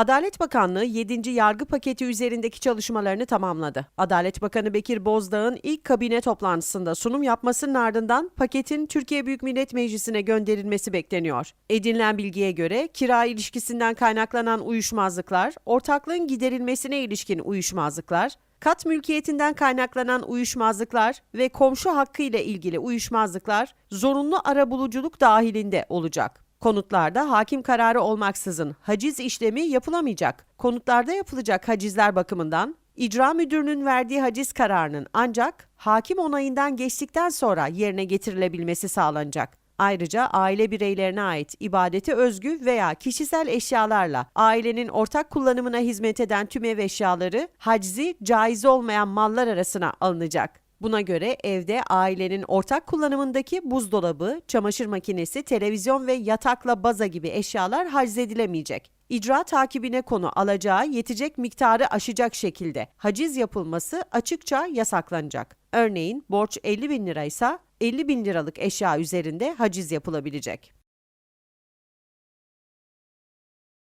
Adalet Bakanlığı 7. yargı paketi üzerindeki çalışmalarını tamamladı. Adalet Bakanı Bekir Bozdağ'ın ilk kabine toplantısında sunum yapmasının ardından paketin Türkiye Büyük Millet Meclisi'ne gönderilmesi bekleniyor. Edinilen bilgiye göre kira ilişkisinden kaynaklanan uyuşmazlıklar, ortaklığın giderilmesine ilişkin uyuşmazlıklar, kat mülkiyetinden kaynaklanan uyuşmazlıklar ve komşu hakkı ile ilgili uyuşmazlıklar zorunlu arabuluculuk dahilinde olacak. Konutlarda hakim kararı olmaksızın haciz işlemi yapılamayacak. Konutlarda yapılacak hacizler bakımından icra müdürünün verdiği haciz kararının ancak hakim onayından geçtikten sonra yerine getirilebilmesi sağlanacak. Ayrıca aile bireylerine ait ibadete özgü veya kişisel eşyalarla ailenin ortak kullanımına hizmet eden tüm ev eşyaları haczi caiz olmayan mallar arasına alınacak. Buna göre evde ailenin ortak kullanımındaki buzdolabı, çamaşır makinesi, televizyon ve yatakla baza gibi eşyalar haczedilemeyecek. İcra takibine konu alacağı yetecek miktarı aşacak şekilde haciz yapılması açıkça yasaklanacak. Örneğin borç 50 bin liraysa 50 bin liralık eşya üzerinde haciz yapılabilecek.